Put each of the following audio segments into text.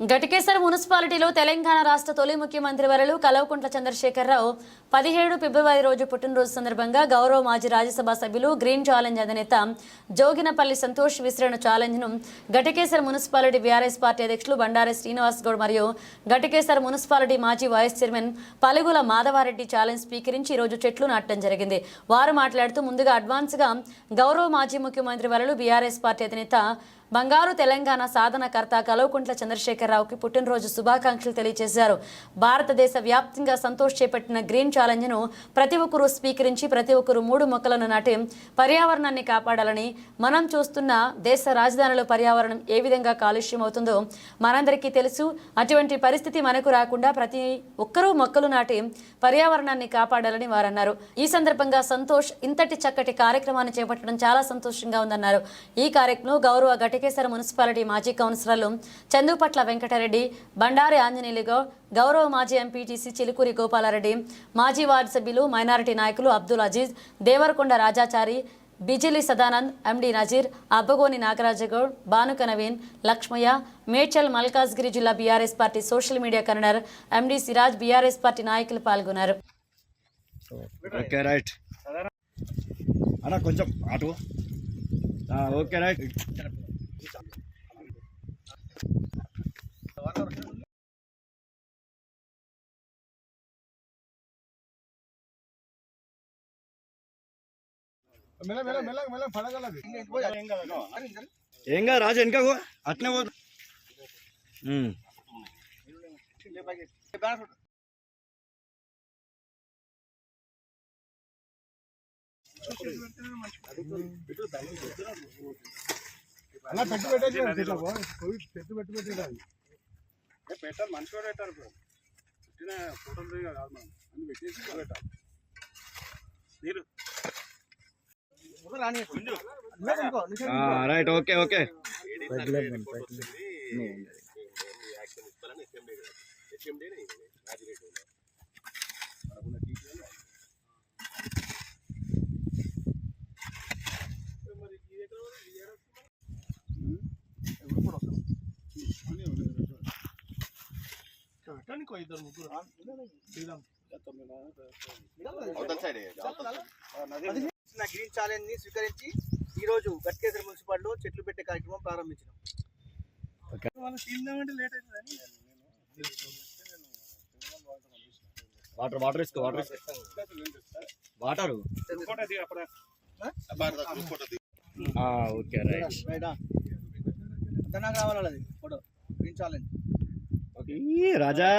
ఘటకేశ్వర మున్సిపాలిటీలో తెలంగాణ రాష్ట్ర తొలి ముఖ్యమంత్రి వరలు కల్వకుంట్ల చంద్రశేఖరరావు పదిహేడు ఫిబ్రవరి రోజు పుట్టినరోజు సందర్భంగా గౌరవ మాజీ రాజ్యసభ సభ్యులు గ్రీన్ ఛాలెంజ్ అధినేత జోగినపల్లి సంతోష్ విసిరిన ఛాలెంజ్ను ఘటకేశ్వర మున్సిపాలిటీ బీఆర్ఎస్ పార్టీ అధ్యక్షులు బండారి శ్రీనివాస్ గౌడ్ మరియు ఘటకేశ్వర మున్సిపాలిటీ మాజీ vice chairman Palugula Madhavareddy challenge స్వీకరించి ఈరోజు చెట్లు నాటడం జరిగింది. వారు మాట్లాడుతూ ముందుగా అడ్వాన్స్గా గౌరవ మాజీ ముఖ్యమంత్రి వరలు బీఆర్ఎస్ పార్టీ అధినేత బంగారు తెలంగాణ సాధనకర్త కల్వకుంట్ల చంద్రశేఖరరావుకి పుట్టినరోజు శుభాకాంక్షలు తెలియజేశారు. భారతదేశ వ్యాప్తంగా సంతోష్ చేపట్టిన గ్రీన్ ఛాలెంజ్ను ప్రతి ఒక్కరూ స్వీకరించి ప్రతి ఒక్కరూ మూడు మొక్కలను నాటి పర్యావరణాన్ని కాపాడాలని మనం చూస్తున్న దేశ రాజధానిలో పర్యావరణం ఏ విధంగా కాలుష్యం అవుతుందో మనందరికీ తెలుసు. అటువంటి పరిస్థితి మనకు రాకుండా ప్రతి ఒక్కరూ మొక్కలు నాటి పర్యావరణాన్ని కాపాడాలని వారన్నారు. ఈ సందర్భంగా సంతోష్ ఇంతటి చక్కటి కార్యక్రమాన్ని చేపట్టడం చాలా సంతోషంగా ఉందన్నారు. ఈ కార్యక్రమం గౌరవ ఘటకేశ్వర మున్సిపాలిటీ మాజీ కౌన్సిలర్లు చందుపట్ల వెంకటరెడ్డి బండారి ఆంజనేయులుగా గౌరవ మాజీ ఎంపీటీసీ చిలుకూరి గోపాలారెడ్డి మాజీ వార్డు సభ్యులు మైనారిటీ నాయకులు అబ్దుల్ అజీజ్ దేవరకొండ రాజాచారి బిజిలి సదానంద్ ఎండి నజీర్ అబ్బగోని నాగరాజగౌడ్ భానుక నవీన్ లక్ష్మయ్య మేడ్చల్ మల్కాజ్గిరి జిల్లా BRS party social media convener MD Siraj BRS party నాయకులు పాల్గొన్నారు. అన్న కొంచెం అటు. Okay right. మెల్ల మెల్ల మెల్ల మెల్ల పడగలది ఏం కాదు రాజు వెనక. అట్నే పోదు ఉమ్. అలా పెట్టి పెట్టేసి పెట్టి పెట్టి పెట్టేది పెట్టాలి మనిషి కూడా పెట్టారు బ్రో. పుట్టిన ఫోటోలు కాదు మనం. అన్ని పెట్టేసి పెట్టాలి. మీరు ఆ, రైట్ ఓకే ఓకే. ఇద్దరు ముగ్గురు నా గ్రీన్ ఛాలెంజ్ని స్వీకరించి ఈ రోజు గట్కేశ్వర మున్సిపాలిటీలో చెట్లు పెట్టే కార్యక్రమం ప్రారంభించినాం. వాటర్ వాటర్ ఇసుకో వాటర్ ఇసుకో. వాటర్? అప్పుడు ఓకే రైట్. రైటా అంతా నాకు రావాలి అది ఫోటో గ్రీన్ ఛాలెంజ్ రాజా.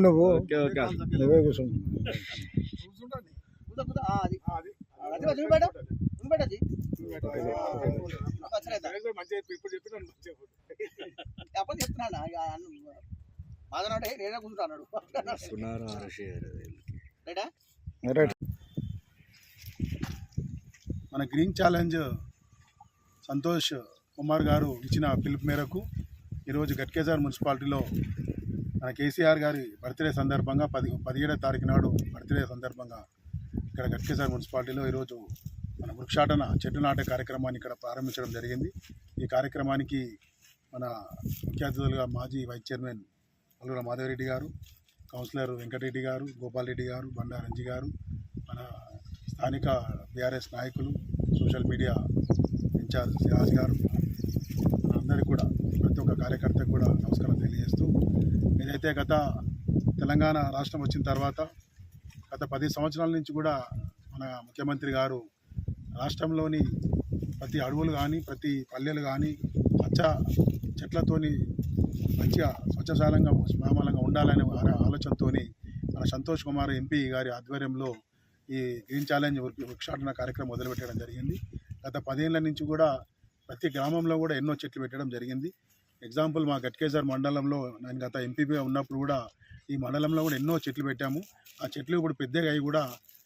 నువ్వు. నువ్వే మన గ్రీన్ ఛాలెంజ్ సంతోష్ కుమార్ గారు ఇచ్చిన పిలుపు మేరకు ఈరోజు గట్కేజార్ మున్సిపాలిటీలో మన కేసీఆర్ గారి బర్త్డే సందర్భంగా పది పదిహేడో తారీఖు నాడు బర్త్డే సందర్భంగా ఇక్కడ గట్కేజార్ మున్సిపాలిటీలో ఈరోజు మన వృక్షాటన చెట్టు నాటే కార్యక్రమాన్ని ఇక్కడ ప్రారంభించడం జరిగింది. ఈ కార్యక్రమానికి మన ముఖ్య అతిథులుగా మాజీ వైస్ చైర్మన్ అల్లుల మాధవరెడ్డి గారు కౌన్సిలర్ వెంకటరెడ్డి గారు గోపాల్ రెడ్డి గారు బండారంజి గారు మన స్థానిక బీఆర్ఎస్ నాయకులు సోషల్ మీడియా ఇన్ఛార్జ్ సిరాజ్ గారు ప్రతి ఒక్క కార్యకర్తకు కూడా నమస్కారం తెలియజేస్తూ నేనైతే గత తెలంగాణ రాష్ట్రం వచ్చిన తర్వాత గత పది సంవత్సరాల నుంచి కూడా మన ముఖ్యమంత్రి గారు రాష్ట్రంలోని ప్రతి అడవులు కానీ ప్రతి పల్లెలు కానీ పచ్చ చెట్లతోని మంచిగా స్వచ్ఛశాలంగా శ్యామలంగా ఉండాలనే ఆలోచనతో ఆలోచనతోని మన సంతోష్ కుమార్ ఎంపీ గారి ఆధ్వర్యంలో ఈ గ్రీన్ ఛాలెంజ్ వృక్షాటన కార్యక్రమం మొదలుపెట్టడం జరిగింది. గత పదేళ్ళ నుంచి కూడా ప్రతి గ్రామంలో కూడా ఎన్నో చెట్లు పెట్టడం జరిగింది. ఎగ్జాంపుల్ మా గట్కేసర్ మండలంలో నేను గత ఎంపీగా ఉన్నప్పుడు కూడా ఈ మండలంలో కూడా ఎన్నో చెట్లు పెట్టాము. ఆ చెట్లు ఇప్పుడు పెద్దగా అవి కూడా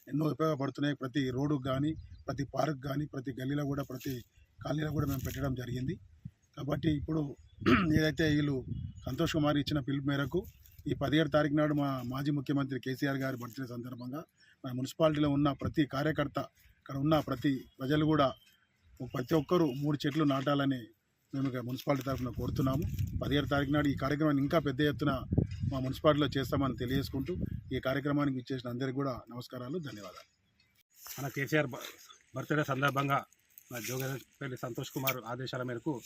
ఎన్నో ఉపయోగపడుతున్నాయి. ప్రతి రోడ్డుకు కానీ ప్రతి పార్క్ కానీ ప్రతి గల్లీలో కూడా ప్రతి కాలనీలో కూడా మేము పెట్టడం జరిగింది. కాబట్టి ఇప్పుడు ఏదైతే వీళ్ళు సంతోష్ కుమార్ ఇచ్చిన పిలుపు మేరకు ఈ పదిహేడు తారీఖు నాడు మా మాజీ ముఖ్యమంత్రి కేసీఆర్ గారి బర్త్డే సందర్భంగా మన మున్సిపాలిటీలో ఉన్న ప్రతి కార్యకర్త ఇక్కడ ఉన్న ప్రతి ప్రజలు కూడా ప్రతి ఒక్కరూ మూడు చెట్లు నాటాలని మేము మున్సిపాలిటీ తరఫున కోరుతున్నాము. పదిహేడు తారీఖు నాడు ఈ కార్యక్రమాన్ని ఇంకా పెద్ద ఎత్తున మా మున్సిపాలిటీలో చేస్తామని తెలియజేసుకుంటూ ఈ కార్యక్రమానికి ఇచ్చేసిన అందరికీ కూడా నమస్కారాలు ధన్యవాదాలు. మన కేసీఆర్ బ- బర్త్డే సందర్భంగా మన జోగేశ్వరపల్లి సంతోష్ కుమార్ ఆదేశాల మేరకు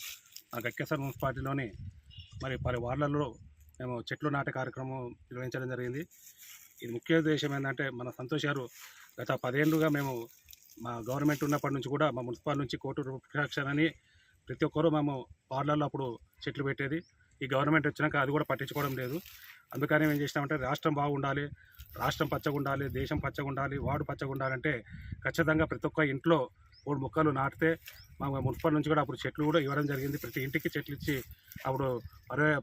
మన గక్కేశ్వర మున్సిపాలిటీలోని మరి పలు వార్డులలో మేము చెట్లు నాటే కార్యక్రమం నిర్వహించడం జరిగింది. ఇది ముఖ్య ఉద్దేశం ఏంటంటే మన సంతోష్ గారు గత పదేళ్ళుగా మేము మా గవర్నమెంట్ ఉన్నప్పటి నుంచి కూడా మా మున్సిపాల్ నుంచి కోటి రూపాయలు అని ప్రతి ఒక్కరూ మేము పార్లర్లో అప్పుడు చెట్లు పెట్టేది. ఈ గవర్నమెంట్ వచ్చినాక అది కూడా పట్టించుకోవడం లేదు. అందుకని ఏం చేసినామంటే రాష్ట్రం బాగుండాలి రాష్ట్రం పచ్చగా ఉండాలి దేశం పచ్చగా ఉండాలి వాడు పచ్చగా ఉండాలంటే ఖచ్చితంగా ప్రతి ఒక్క ఇంట్లో మూడు మొక్కలు నాటితే మా మున్సిపల్ నుంచి కూడా అప్పుడు చెట్లు కూడా ఇవ్వడం జరిగింది. ప్రతి ఇంటికి చెట్లు ఇచ్చి అప్పుడు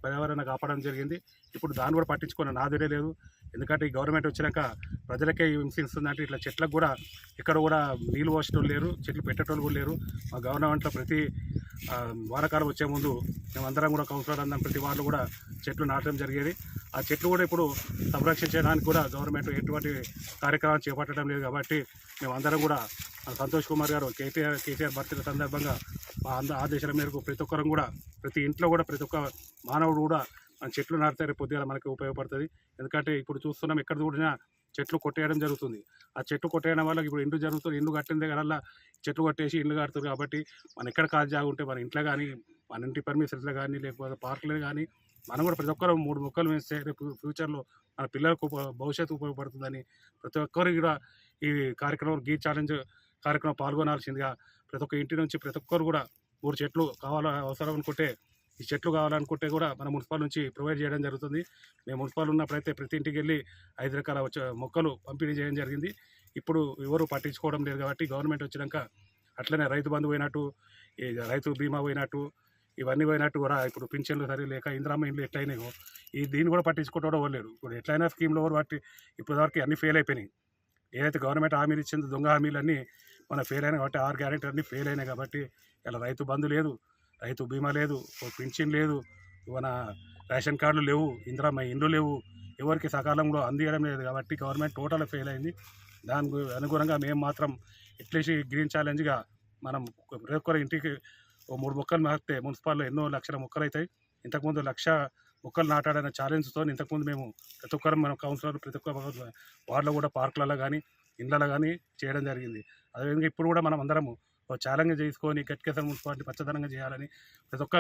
పర్యావరణ కాపాడడం జరిగింది. ఇప్పుడు దాన్ని కూడా పట్టించుకున్న నాదురే లేదు. ఎందుకంటే ఈ గవర్నమెంట్ వచ్చినాక ప్రజలకే హింసిస్తుందంటే ఇట్లా చెట్లకు కూడా ఇక్కడ కూడా నీళ్ళు పోసేటోళ్ళు లేరు చెట్లు పెట్టేటోళ్ళు కూడా లేరు. మా గవర్నమెంట్లో ప్రతి వారకాలం వచ్చే ముందు మేమందరం కూడా కౌన్సిలర్ అందరం ప్రతి వాళ్ళు కూడా చెట్లు నాటడం జరిగేది. ఆ చెట్లు కూడా ఇప్పుడు సంరక్షించడానికి కూడా గవర్నమెంట్ ఎటువంటి కార్యక్రమాలు చేపట్టడం లేదు కాబట్టి మేమందరం కూడా సంతోష్ కుమార్ గారు కేటీఆర్ కేటీఆర్ బర్త్డే సందర్భంగా మా అంద ఆదేశాల మేరకు ప్రతి ఒక్కరం కూడా ప్రతి ఇంట్లో కూడా ప్రతి ఒక్క మానవుడు కూడా మన చెట్లు నాటితే రేపు పొద్దుగా మనకి ఉపయోగపడుతుంది. ఎందుకంటే ఇప్పుడు చూస్తున్నాం ఎక్కడ చూడినా చెట్లు కొట్టేయడం జరుగుతుంది. ఆ చెట్లు కొట్టేయడం వల్ల ఇప్పుడు ఇండ్లు జరుగుతుంది ఇండ్లు కట్టిన దగ్గర చెట్లు కొట్టేసి ఇండ్లు కడుతుంది కాబట్టి మన ఎక్కడ కాదు జాగా ఉంటే మన ఇంట్లో కానీ మన ఇంటి పర్మిషన్స్లో కానీ లేకపోతే పార్కులు కానీ మనం కూడా ప్రతి ఒక్కరు మూడు మొక్కలు వేస్తే రేపు ఫ్యూచర్లో మన పిల్లలకు భవిష్యత్తు ఉపయోగపడుతుందని ప్రతి ఒక్కరు కూడా ఈ కార్యక్రమం గీ ఛాలెంజ్ కార్యక్రమం పాల్గొనాల్సిందిగా ప్రతి ఒక్క ఇంటి నుంచి ప్రతి ఒక్కరు కూడా మూడు చెట్లు కావాల అవసరం అనుకుంటే ఈ చెట్లు కావాలనుకుంటే కూడా మన మున్సిపల్ నుంచి ప్రొవైడ్ చేయడం జరుగుతుంది. మేము మున్సిపాల్ ఉన్నప్పుడైతే ప్రతి ఇంటికి వెళ్ళి ఐదు రకాల వచ్చే మొక్కలు పంపిణీ చేయడం జరిగింది. ఇప్పుడు ఎవరు పట్టించుకోవడం లేదు కాబట్టి గవర్నమెంట్ వచ్చినాక అట్లనే రైతు బంధు పోయినట్టు ఈ రైతు బీమా పోయినట్టు ఇవన్నీ పోయినట్టు కూడా ఇప్పుడు పింఛన్లు సరి లేక ఇందిరామ ఇండ్లు ఎట్లయినాయో ఈ దీన్ని కూడా పట్టించుకోవడం వాళ్ళు ఇప్పుడు ఎట్లయినా స్కీమ్లో ఎవరు పట్టి ఇప్పటివరకు అన్నీ ఫెయిల్ అయిపోయినాయి. ఏదైతే గవర్నమెంట్ హామీలు ఇచ్చిందో దొంగ హామీలన్నీ మన ఫెయిల్ అయినా కాబట్టి ఆరు గ్యారెంటీ అన్నీ ఫెయిల్ అయినాయి కాబట్టి ఇలా రైతు బంధు లేదు రైతు బీమా లేదు ఓ పింఛన్ లేదు మన రేషన్ కార్డులు లేవు ఇందిరామ్మ ఇండ్లు లేవు ఎవరికి సకాలంలో అందియడం లేదు కాబట్టి గవర్నమెంట్ టోటల్ ఫెయిల్ అయింది. దాని అనుగుణంగా మేము మాత్రం ఎట్లీస్ట్ గ్రీన్ ఛాలెంజ్గా మనం ప్రతి ఒక్కరి ఇంటికి ఓ మూడు మొక్కలు నాటితే మున్సిపాల్లో ఎన్నో లక్షల మొక్కలు అవుతాయి. ఇంతకుముందు లక్ష మొక్కలు నాటాడన్న ఛాలెంజ్తో ఇంతకుముందు మేము ప్రతి ఒక్కరు మనం కౌన్సిలర్ ప్రతి ఒక్క వార్డులో కూడా పార్కులలో కానీ ఇండ్లలో కానీ చేయడం జరిగింది. అదేవిధంగా ఇప్పుడు కూడా మనం అందరము ఓ ఛాలెంజ్ చేసుకొని గట్కేసర్ మున్సిపాలిటీ పచ్చదనంగా చేయాలని ప్రతి ఒక్క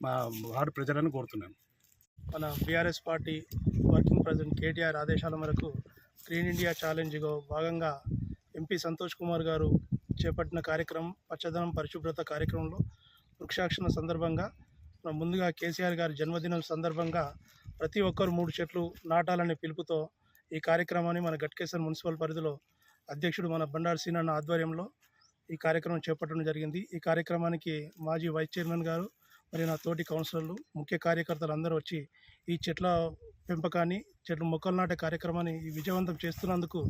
మా వార్డు ప్రజలను కోరుతున్నాను మన BRS party working president KTR ఆదేశాల మేరకు గ్రీన్ ఇండియా ఛాలెంజ్గా భాగంగా ఎంపీ సంతోష్ కుమార్ గారు చేపట్టిన కార్యక్రమం పచ్చదనం పరిశుభ్రత కార్యక్రమంలో వృక్షాక్షణ సందర్భంగా ముందుగా కేసీఆర్ గారి జన్మదినం సందర్భంగా ప్రతి ఒక్కరు మూడు చెట్లు నాటాలనే పిలుపుతో ఈ కార్యక్రమాన్ని మన గట్కేశ్వర్ మున్సిపల్ పరిధిలో అధ్యక్షుడు మన బండారు సీనన్న ఆధ్వర్యంలో ఈ కార్యక్రమం చేపట్టడం జరిగింది. ఈ కార్యక్రమానికి మాజీ వైస్ చైర్మన్ గారు మరియు నా తోటి కౌన్సిలర్లు ముఖ్య కార్యకర్తలు అందరూ వచ్చి ఈ చెట్ల పెంపకాన్ని చెట్లు మొక్కలు నాటే కార్యక్రమాన్ని విజయవంతం చేస్తున్నందుకు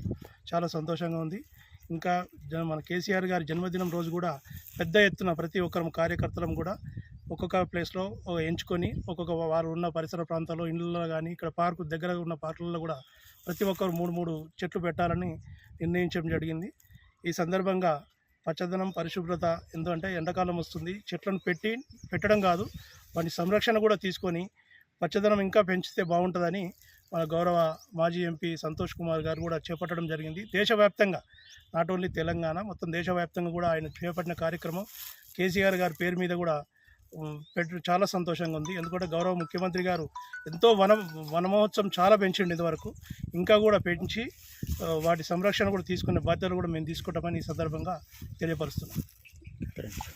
చాలా సంతోషంగా ఉంది. ఇంకా జన మన కేసీఆర్ గారి జన్మదినం రోజు కూడా పెద్ద ఎత్తున ప్రతి ఒక్కరు కార్యకర్తలం కూడా ఒక్కొక్క ప్లేస్లో ఎంచుకొని ఒక్కొక్క వారు ఉన్న పరిసర ప్రాంతాల్లో ఇండ్లలో కానీ ఇక్కడ పార్కు దగ్గర ఉన్న పార్కులలో కూడా ప్రతి ఒక్కరు మూడు మూడు చెట్లు పెట్టాలని నిర్ణయించడం జరిగింది. ఈ సందర్భంగా పచ్చదనం పరిశుభ్రత ఎందుకంటే ఎండాకాలం వస్తుంది చెట్లను పెట్టి పెట్టడం కాదు వాటి సంరక్షణ కూడా తీసుకొని పచ్చదనం ఇంకా పెంచితే బాగుంటుందని మన గౌరవ మాజీ ఎంపీ సంతోష్ కుమార్ గారు కూడా చేపట్టడం జరిగింది. దేశవ్యాప్తంగా నాట్ ఓన్లీ తెలంగాణ మొత్తం దేశవ్యాప్తంగా కూడా ఆయన చేపట్టిన కార్యక్రమం. కేసీఆర్ గారి పేరు మీద కూడా పెట్టు చాలా సంతోషంగా ఉంది. ఎందుకంటే గౌరవ ముఖ్యమంత్రి గారు ఎంతో వన వనమహోత్సవం చాలా పెంచిండు ఇదివరకు ఇంకా కూడా పెంచి వాటి సంరక్షణ కూడా తీసుకునే బాధ్యతలు కూడా మేము తీసుకుంటామని ఈ సందర్భంగా తెలియపరుస్తున్నాం.